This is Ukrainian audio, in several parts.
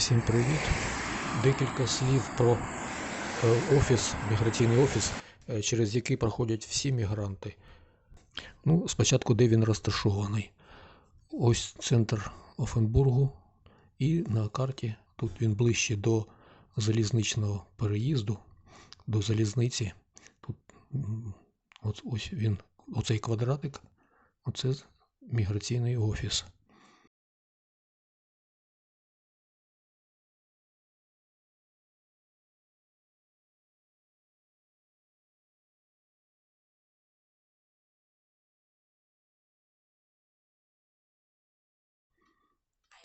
Всім привіт. Декілька слів про е, офіс, міграційний офіс, е, через який проходять всі мігранти. Ну, спочатку, де він розташований. Ось центр Офенбургу. І на карті тут він ближче до залізничного переїзду, до залізниці. Тут ось він, оцей квадратик, оце міграційний офіс.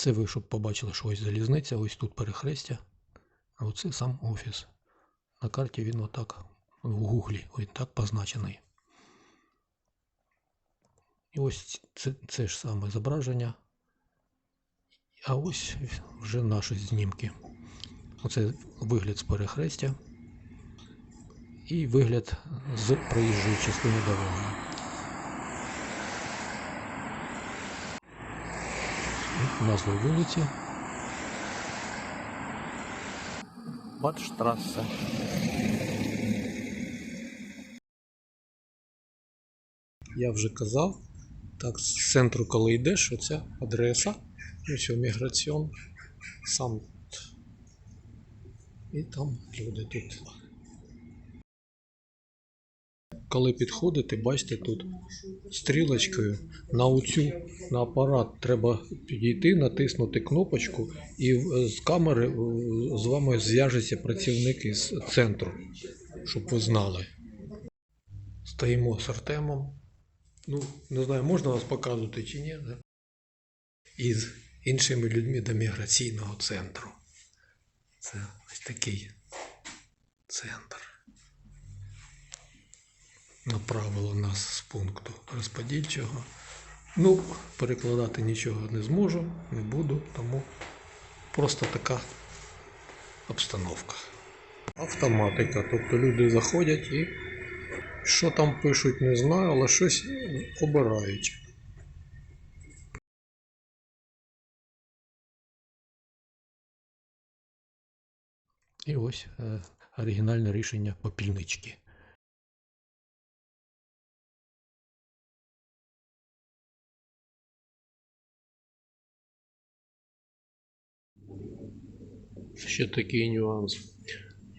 Це ви, щоб побачили, що ось залізниця, ось тут перехрестя, а оце сам офіс. На карті він отак в гуглі, ось так позначений. І ось це, це ж саме зображення. А ось вже наші знімки. Оце вигляд з перехрестя і вигляд з проїжджої частини дороги. Назва вулиці. Бадштрассе. Я вже казав, так, з центру, коли йдеш, оця адреса, ось міграціон, сам. І там люди тут. Коли підходите, бачите тут стрілочкою на оцю на апарат треба підійти, натиснути кнопочку, і з камери е, з вами зв'яжеться працівник із центру, щоб ви знали. Стоїмо з Артемом. Ну, не знаю, можна вас показувати чи ні. Да? І з іншими людьми до міграційного центру. Це ось такий центр. Направило нас з пункту розподільчого. Ну, перекладати нічого не зможу, не буду, тому просто така обстановка. Автоматика. Тобто люди заходять і що там пишуть, не знаю, але щось обирають. І ось е, оригінальне рішення попільнички. Ще такий нюанс.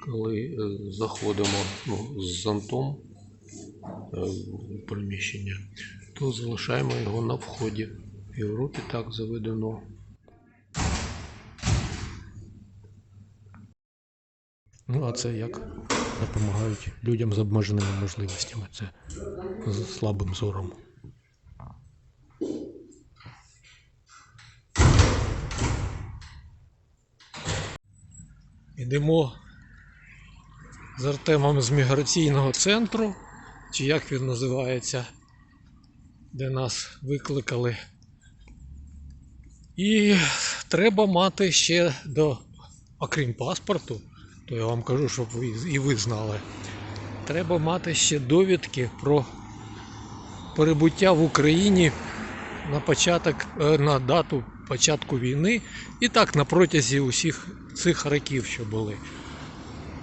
Коли е, заходимо ну, з зонтом е, в приміщення, то залишаємо його на вході. В Європі так заведено. Ну, а це як допомагають людям з обмеженими можливостями. Це з слабим зором. Йдемо з Артемом з міграційного центру, чи як він називається, де нас викликали. І треба мати ще до, окрім паспорту, то я вам кажу, щоб ви і ви знали. Треба мати ще довідки про перебуття в Україні на початок, е, на дату початку війни і так на протязі усіх цих років, що були.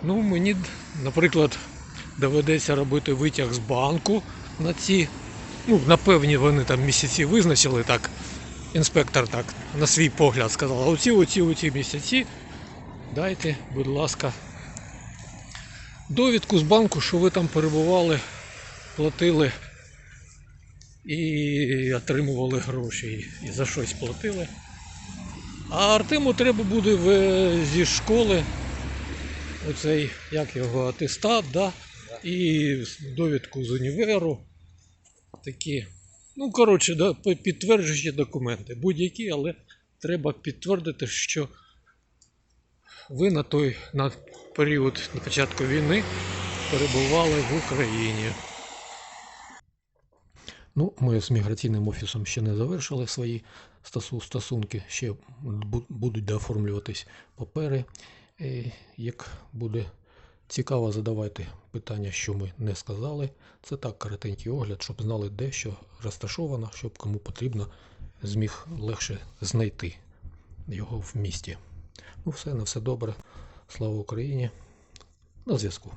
Ну, мені, наприклад, доведеться робити витяг з банку на ці. Ну, напевні вони там місяці визначили так. Інспектор так на свій погляд сказав, а оці, оці, оці місяці дайте, будь ласка, довідку з банку, що ви там перебували, платили і отримували гроші, і за щось платили. А Артему треба буде в, зі школи оцей, як його, атестат, да? і довідку з універу. Такі. Ну, коротше, да, підтверджуючі документи. Будь-які, але треба підтвердити, що ви на той на період на початку війни перебували в Україні. Ну, ми з міграційним офісом ще не завершили свої стосунки, ще будуть дооформлюватись папери. Як буде цікаво, задавайте питання, що ми не сказали. Це так коротенький огляд, щоб знали, де що розташовано, щоб кому потрібно, зміг легше знайти його в місті. Ну все, на все добре. Слава Україні. На зв'язку.